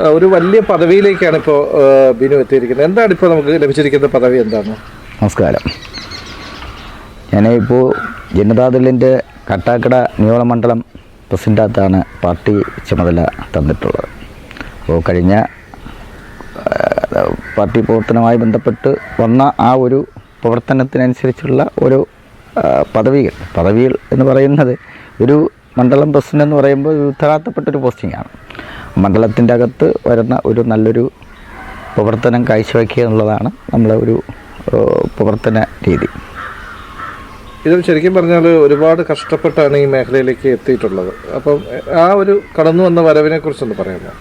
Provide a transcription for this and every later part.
ഒരു വലിയ പദവിയിലേക്കാണ് ഇപ്പോൾ ബിനു എത്തിയിരിക്കുന്നത്. എന്താണ് ഇപ്പോൾ നമുക്ക് ലഭിച്ചിരിക്കുന്ന പദവി എന്താണ്? നമസ്കാരം. ഞാൻ ഞാനിപ്പോൾ ജനതാദളിന്റെ കട്ടാക്കട നിയോളമണ്ഡലം പ്രസിഡന്റാത്താണ് പാർട്ടി ചുമതല തന്നിട്ടുള്ളത്. അപ്പോൾ കഴിഞ്ഞ പാർട്ടി പ്രവർത്തനവുമായി ബന്ധപ്പെട്ട് വന്ന ആ ഒരു പ്രവർത്തനത്തിനനുസരിച്ചുള്ള ഒരു പദവികൾ പദവികൾ എന്ന് പറയുന്നത് ഒരു മണ്ഡലം പ്രസിഡന്റ് എന്ന് പറയുമ്പോൾ ഉത്തരവാദിത്തപ്പെട്ടൊരു പോസ്റ്റിംഗാണ് മണ്ഡലത്തിന്റെ അകത്ത് വരുന്ന ഒരു നല്ലൊരു പ്രവർത്തനം കാഴ്ചവെക്കുക എന്നുള്ളതാണ് നമ്മളെ ഒരു പ്രവർത്തന രീതി. ഇതിൽ ശരിക്കും പറഞ്ഞാൽ ഒരുപാട് കഷ്ടപ്പെട്ടാണ് ഈ മേഖലയിലേക്ക് എത്തിയിട്ടുള്ളത്. അപ്പം ആ ഒരു കടന്നു വന്ന വരവിനെ കുറിച്ചൊന്ന് പറയാമോ?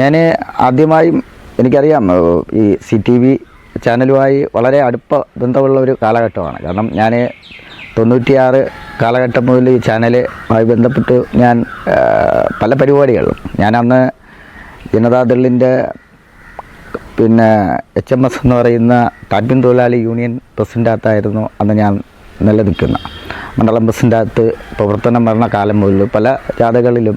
ഞാൻ ആദ്യമായും എനിക്കറിയാം ഈ സി ടി വി ചാനലുമായി വളരെ അടുപ്പ ബന്ധമുള്ള ഒരു കാലഘട്ടമാണ്. കാരണം ഞാൻ തൊണ്ണൂറ്റിയാറ് കാലഘട്ടം മുതൽ ഈ ചാനലുമായി ബന്ധപ്പെട്ട് ഞാൻ പല പരിപാടികളും. ഞാൻ അന്ന് ജനതാദളിന്റെ പിന്നെ എച്ച് എം എസ് എന്ന് പറയുന്ന ടാപ്പിൻ തൊഴിലാളി യൂണിയൻ പ്രസിഡന്റകത്തായിരുന്നു അന്ന് ഞാൻ നിലനിൽക്കുന്ന. മണ്ഡലം പ്രസിഡന്റകത്ത് പ്രവർത്തനം വരുന്ന കാലം മുതൽ പല ജാഥകളിലും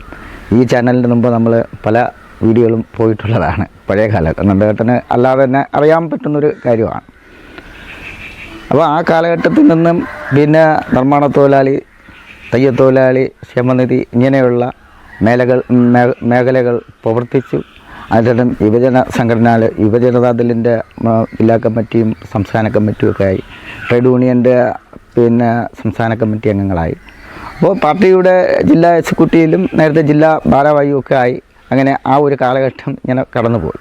ഈ ചാനലിന് മുമ്പ് നമ്മൾ പല വീഡിയോകളും പോയിട്ടുള്ളതാണ്. പഴയ കാലത്ത് നന്ദഘട്ടന് അല്ലാതെ തന്നെ അറിയാൻ പറ്റുന്നൊരു കാര്യമാണ്. അപ്പോൾ ആ കാലഘട്ടത്തിൽ നിന്നും പിന്നെ നിർമ്മാണ തൊഴിലാളി തയ്യത്തൊഴിലാളി ക്ഷേമനിധി ഇങ്ങനെയുള്ള മേലകൾ മേഖലകൾ പ്രവർത്തിച്ചു. അതിനും യുവജന സംഘടനകൾ യുവജനതാദളിന്റെ ജില്ലാ കമ്മിറ്റിയും സംസ്ഥാന കമ്മിറ്റിയും ഒക്കെ ആയി. ട്രേഡ് യൂണിയന്റെ പിന്നെ സംസ്ഥാന കമ്മിറ്റി അംഗങ്ങളായി. അപ്പോൾ പാർട്ടിയുടെ ജില്ലാ എക്സിക്യൂട്ടീവിലും നേരത്തെ ജില്ലാ ഭാരവാഹിയും ഒക്കെ ആയി. അങ്ങനെ ആ ഒരു കാലഘട്ടം ഇങ്ങനെ കടന്നുപോയി.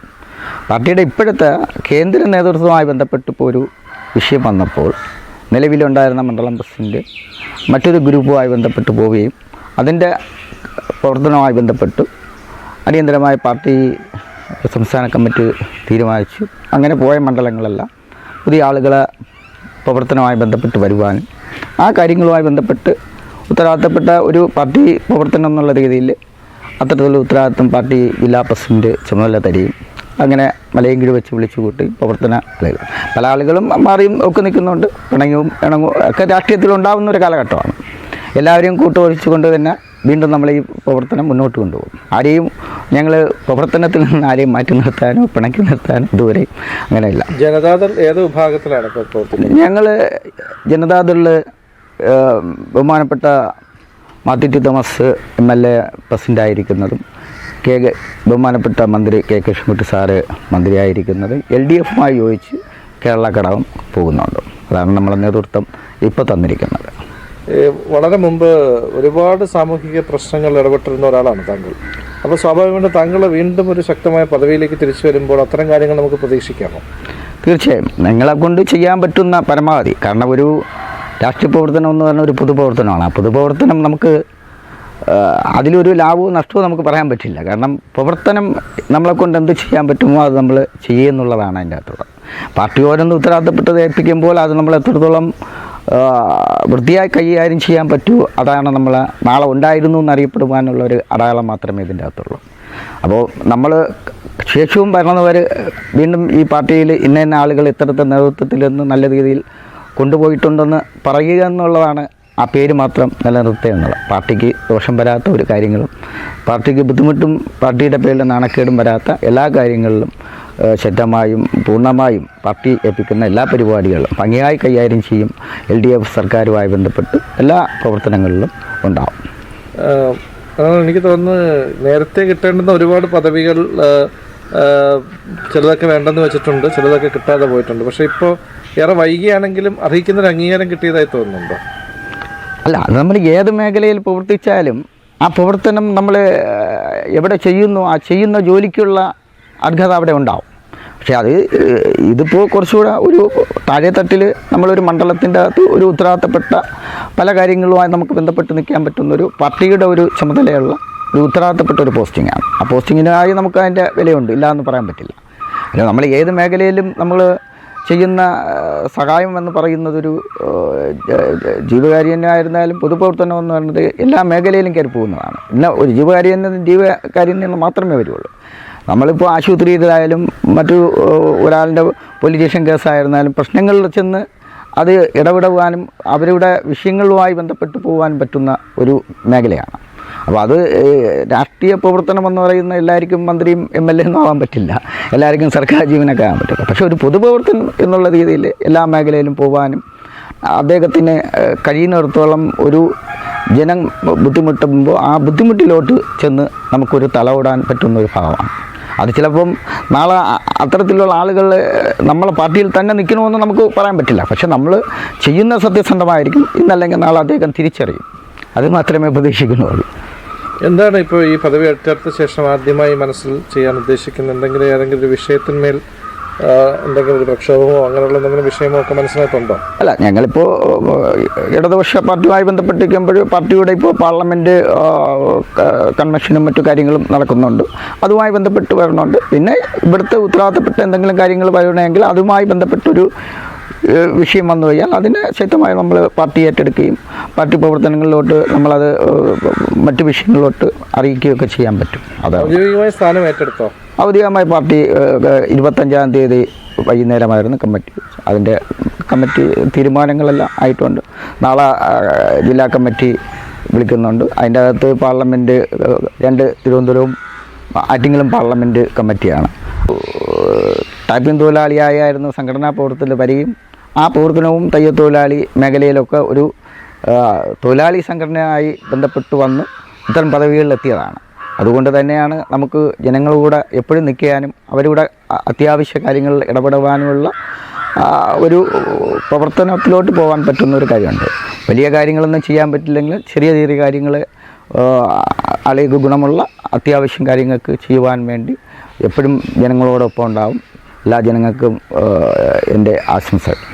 പാർട്ടിയുടെ ഇപ്പോഴത്തെ കേന്ദ്ര നേതൃത്വവുമായി ബന്ധപ്പെട്ട് ഇപ്പോൾ ഒരു വിഷയം വന്നപ്പോൾ നിലവിലുണ്ടായിരുന്ന മണ്ഡലം പ്രസിഡന്റ് മറ്റൊരു ഗ്രൂപ്പുമായി ബന്ധപ്പെട്ട് പോവുകയും അതിന്റെ പ്രവർത്തനവുമായി ബന്ധപ്പെട്ട് അടിയന്തരമായ പാർട്ടി സംസ്ഥാന കമ്മിറ്റി തീരുമാനിച്ചു. അങ്ങനെ പോയ മണ്ഡലങ്ങളെല്ലാം പുതിയ ആളുകളെ പ്രവർത്തനവുമായി ബന്ധപ്പെട്ട് വരുവാനും ആ കാര്യങ്ങളുമായി ബന്ധപ്പെട്ട് ഉത്തരവാദിത്തപ്പെട്ട ഒരു പാർട്ടി പ്രവർത്തനം എന്നുള്ള രീതിയിൽ അത്തരത്തിലുള്ള ഉത്തരവാദിത്വം പാർട്ടി ജില്ലാ പ്രസിഡന്റ് ചുമതല തരികയും അങ്ങനെ മലയും കീഴ് വെച്ച് വിളിച്ചു കൂട്ടി പ്രവർത്തന ആളുകൾ പല ആളുകളും മാറിയും ഒക്കെ നിൽക്കുന്നുണ്ട്. പിണങ്ങും ഇണങ്ങും ഒക്കെ രാഷ്ട്രീയത്തിൽ ഉണ്ടാകുന്ന ഒരു കാലഘട്ടമാണ്. എല്ലാവരെയും കൂട്ടുപൊഴിച്ചുകൊണ്ട് തന്നെ വീണ്ടും നമ്മൾ ഈ പ്രവർത്തനം മുന്നോട്ട് കൊണ്ടുപോകും. ആരെയും ഞങ്ങൾ പ്രവർത്തനത്തിൽ നിന്ന് ആരെയും മാറ്റി നിർത്താനോ പിണക്കി നിർത്താനോ ഇതുവരെ അങ്ങനെയില്ല. ജനതാദൾ ഏത് വിഭാഗത്തിലാണ് ഞങ്ങൾ ജനതാദളിൽ ബഹുമാനപ്പെട്ട Mathew T Thomas M L A പ്രസിഡന്റായിരിക്കുന്നതും K ബഹുമാനപ്പെട്ട മന്ത്രി കെ കൃഷ്ണൻകുട്ടി സാറ് മന്ത്രിയായിരിക്കുന്നത് എൽ ഡി എഫുമായി യോജിച്ച് കേരള ഘടകം പോകുന്നുണ്ട്. അതാണ് നമ്മളെ നേതൃത്വം ഇപ്പോൾ തന്നിരിക്കുന്നത്. വളരെ മുമ്പ് ഒരുപാട് സാമൂഹിക പ്രശ്നങ്ങൾ ഇടപെട്ടിരുന്ന ഒരാളാണ് താങ്കൾ. അപ്പോൾ സ്വാഭാവികമായിട്ട് താങ്കൾ വീണ്ടും ഒരു ശക്തമായ പദവിയിലേക്ക് തിരിച്ചു വരുമ്പോൾ അത്തരം കാര്യങ്ങൾ നമുക്ക് പ്രതീക്ഷിക്കാമോ? തീർച്ചയായും. നിങ്ങളെ കൊണ്ട് ചെയ്യാൻ പറ്റുന്ന പരമാവധി. കാരണം ഒരു രാഷ്ട്രീയ പ്രവർത്തനം എന്ന് പറഞ്ഞ ഒരു പൊതുപ്രവർത്തനമാണ്. ആ പൊതുപ്രവർത്തനം നമുക്ക് അതിലൊരു ലാഭവും നഷ്ടവും നമുക്ക് പറയാൻ പറ്റില്ല. കാരണം പ്രവർത്തനം നമ്മളെ കൊണ്ട് എന്ത് ചെയ്യാൻ പറ്റുമോ അത് നമ്മൾ ചെയ്യുന്നുള്ളതാണ് അതിന്റെ അകത്തുള്ളത് പാർട്ടി ഓരോന്ന് ഉത്തരവാദിത്തപ്പെട്ടത് ഏൽപ്പിക്കുമ്പോൾ അത് നമ്മൾ എത്രത്തോളം വൃത്തിയായി കൈകാര്യം ചെയ്യാൻ പറ്റുമോ അതാണ് നമ്മൾ നാളെ ഉണ്ടായിരുന്നു എന്നറിയപ്പെടുവാനുള്ള ഒരു അടയാളം മാത്രമേ ഇതിന്റെ അകത്തുള്ളൂ. അപ്പോൾ നമ്മൾ ശേഷവും ഭരണവർ വീണ്ടും ഈ പാർട്ടിയിൽ ഇന്ന ഇന്ന ആളുകൾ ഇത്തരത്തെ നേതൃത്വത്തിൽ നിന്ന് നല്ല രീതിയിൽ കൊണ്ടുപോയിട്ടുണ്ടെന്ന് പറയുക എന്നുള്ളതാണ് ആ പേര് മാത്രം നിലനിർത്തുക എന്നുള്ളത്. പാർട്ടിക്ക് ദോഷം വരാത്ത ഒരു കാര്യങ്ങളും പാർട്ടിക്ക് ബുദ്ധിമുട്ടും പാർട്ടിയുടെ പേരിൽ നാണക്കേടും വരാത്ത എല്ലാ കാര്യങ്ങളിലും ശക്തമായും പൂർണമായും പാർട്ടി ഏൽപ്പിക്കുന്ന എല്ലാ പരിപാടികളും ഭംഗിയായി കൈകാര്യം ചെയ്യും എൽ ഡി എഫ് സർക്കാരുമായി ബന്ധപ്പെട്ട് എല്ലാ പ്രവർത്തനങ്ങളിലും ഉണ്ടാവും. എനിക്ക് തോന്നുന്നത്. നേരത്തെ കിട്ടേണ്ടുന്ന ഒരുപാട് പദവികൾ ചിലതൊക്കെ വേണ്ടെന്ന് വെച്ചിട്ടുണ്ട് ചിലതൊക്കെ കിട്ടാതെ പോയിട്ടുണ്ട്. പക്ഷേ ഇപ്പോൾ ഏറെ വൈകിയാണെങ്കിലും അർഹിക്കുന്നൊരു അംഗീകാരം കിട്ടിയതായി തോന്നുന്നുണ്ടോ? അല്ല നമ്മൾ ഏത് മേഖലയിൽ പ്രവർത്തിച്ചാലും ആ പ്രവർത്തനം നമ്മൾ എവിടെ ചെയ്യുന്നു ആ ചെയ്യുന്ന ജോലിക്കുള്ള അർഹത അവിടെ ഉണ്ടാവും. പക്ഷേ അത് ഇതിപ്പോൾ കുറച്ചുകൂടെ ഒരു താഴെത്തട്ടിൽ നമ്മളൊരു മണ്ഡലത്തിന്റെ അകത്ത് ഒരു ഉത്തരവാദിത്തപ്പെട്ട പല കാര്യങ്ങളുമായി നമുക്ക് ബന്ധപ്പെട്ട് നിൽക്കാൻ പറ്റുന്ന ഒരു പാർട്ടിയുടെ ഒരു ചുമതലയുള്ള ഒരു ഉത്തരവാദിത്തപ്പെട്ട ഒരു പോസ്റ്റിങ്ങാണ്. ആ പോസ്റ്റിങ്ങിനായി നമുക്ക് അതിന്റെ വിലയുണ്ട് ഇല്ല എന്ന് പറയാൻ പറ്റില്ല. അല്ല നമ്മൾ ഏത് മേഖലയിലും നമ്മൾ ചെയ്യുന്ന സഹായം എന്ന് പറയുന്നതൊരു ജീവകാര്യനായിരുന്നാലും പൊതുപ്രവർത്തനം എന്ന് പറയുന്നത് എല്ലാ മേഖലയിലും കയറി പോകുന്നതാണ്. പിന്നെ ഒരു ജീവകാരുണ്യം ജീവകാരുണ്യം നിന്ന് മാത്രമേ വരുള്ളൂ. നമ്മളിപ്പോൾ ആശുപത്രിയിലായാലും മറ്റു ഒരാളിന്റെ പൊലിറ്റീഷ്യൻ കേസായിരുന്നാലും പ്രശ്നങ്ങളിൽ ചെന്ന് അത് ഇടപെടുവാനും അവരുടെ വിഷയങ്ങളുമായി ബന്ധപ്പെട്ട് പോകാനും പറ്റുന്ന ഒരു മേഖലയാണ്. അപ്പോൾ അത് രാഷ്ട്രീയ പ്രവർത്തനം എന്ന് പറയുന്ന എല്ലാവർക്കും മന്ത്രിയും എം എൽ എ ഒന്നും ആവാൻ പറ്റില്ല. എല്ലാവർക്കും സർക്കാർ ജീവനൊക്കെ ആകാൻ പറ്റില്ല. പക്ഷേ ഒരു പൊതുപ്രവർത്തനം എന്നുള്ള രീതിയിൽ എല്ലാ മേഖലയിലും പോകാനും അദ്ദേഹത്തിന് കഴിയുന്നിടത്തോളം ഒരു ജനം ബുദ്ധിമുട്ടുമ്പോൾ ആ ബുദ്ധിമുട്ടിലോട്ട് ചെന്ന് നമുക്കൊരു തലവിടാൻ പറ്റുന്ന ഒരു ഭാഗമാണ് അത് ചിലപ്പം നാളെ അത്തരത്തിലുള്ള ആളുകൾ നമ്മളെ പാർട്ടിയിൽ തന്നെ നിൽക്കണമെന്ന് നമുക്ക് പറയാൻ പറ്റില്ല. പക്ഷെ നമ്മൾ ചെയ്യുന്ന സത്യസന്ധമായിരിക്കും. ഇന്നല്ലെങ്കിൽ നാളെ അദ്ദേഹം തിരിച്ചറിയും. അത് മാത്രമേ പ്രതീക്ഷിക്കുന്നുള്ളൂ എന്താണ് ഇപ്പോൾ ഈ പദവി ഏറ്റെടുത്ത ശേഷം ആദ്യമായി മനസ്സിൽ ചെയ്യാൻ ഉദ്ദേശിക്കുന്ന എന്തെങ്കിലും ഏതെങ്കിലും ഒരു വിഷയത്തിന്മേൽ എന്തെങ്കിലും ഒരു പ്രക്ഷോഭമോ അങ്ങനെയുള്ള എന്തെങ്കിലും വിഷയമോ ഒക്കെ മനസ്സിലായിട്ടുണ്ടോ അല്ല ഞങ്ങളിപ്പോൾ ഇടതുപക്ഷ പാർട്ടിയുമായി ബന്ധപ്പെട്ടിരിക്കുമ്പോൾ പാർട്ടിയുടെ ഇപ്പോൾ പാർലമെന്റ് കൺവെൻഷനും മറ്റു കാര്യങ്ങളും നടക്കുന്നുണ്ട്. അതുമായി ബന്ധപ്പെട്ട് വരുന്നുണ്ട് പിന്നെ ഇവിടുത്തെ ഉത്തരവാദിത്തപ്പെട്ട എന്തെങ്കിലും കാര്യങ്ങൾ വരണമെങ്കിൽ അതുമായി ബന്ധപ്പെട്ടൊരു വിഷയം വന്നു കഴിഞ്ഞാൽ അതിനെ ശക്തമായി നമ്മൾ പാർട്ടി ഏറ്റെടുക്കുകയും പാർട്ടി പ്രവർത്തനങ്ങളിലോട്ട് നമ്മളത് മറ്റു വിഷയങ്ങളിലോട്ട് അറിയിക്കുകയൊക്കെ ചെയ്യാൻ പറ്റും. അതാണ്. ഔദ്യോഗികമായി സ്ഥാനം ഏറ്റെടുത്തോ? ഔദ്യോഗികമായി പാർട്ടി ഇരുപത്തഞ്ചാം തീയതി വൈകുന്നേരമായിരുന്നു കമ്മിറ്റി. അതിന്റെ കമ്മിറ്റി തീരുമാനങ്ങളെല്ലാം ആയിട്ടുണ്ട്. നാളെ ജില്ലാ കമ്മിറ്റി വിളിക്കുന്നുണ്ട്. അതിന്റെ അകത്ത് പാർലമെന്റ് രണ്ട് തിരുവനന്തപുരവും ആറ്റിങ്ങലും പാർലമെന്റ് കമ്മിറ്റിയാണ്. ടൈപ്പിംഗ് തൊഴിലാളിയായിരുന്നു സംഘടനാ പ്രവർത്തനത്തിൽ വരികയും ആ പ്രവർത്തനവും തയ്യൽ തൊഴിലാളി മേഖലയിലൊക്കെ ഒരു തൊഴിലാളി സംഘടനയായി ബന്ധപ്പെട്ട് വന്ന് ഇത്തരം പദവികളിലെത്തിയതാണ്. അതുകൊണ്ട് തന്നെയാണ് നമുക്ക് ജനങ്ങളുടെ എപ്പോഴും നിൽക്കാനും അവരുടെ അത്യാവശ്യ കാര്യങ്ങളിൽ ഇടപെടുവാനുമുള്ള ഒരു പ്രവർത്തനത്തിലോട്ട് പോകാൻ പറ്റുന്ന ഒരു കാര്യമുണ്ട്. വലിയ കാര്യങ്ങളൊന്നും ചെയ്യാൻ പറ്റില്ലെങ്കിൽ ചെറിയ ചെറിയ കാര്യങ്ങൾ ആളുകൾക്ക് ഗുണമുള്ള അത്യാവശ്യം കാര്യങ്ങൾക്ക് ചെയ്യുവാൻ വേണ്ടി എപ്പോഴും ജനങ്ങളോടൊപ്പം ഉണ്ടാവും. എല്ലാ ജനങ്ങൾക്കും എന്റെ ആശംസകൾ.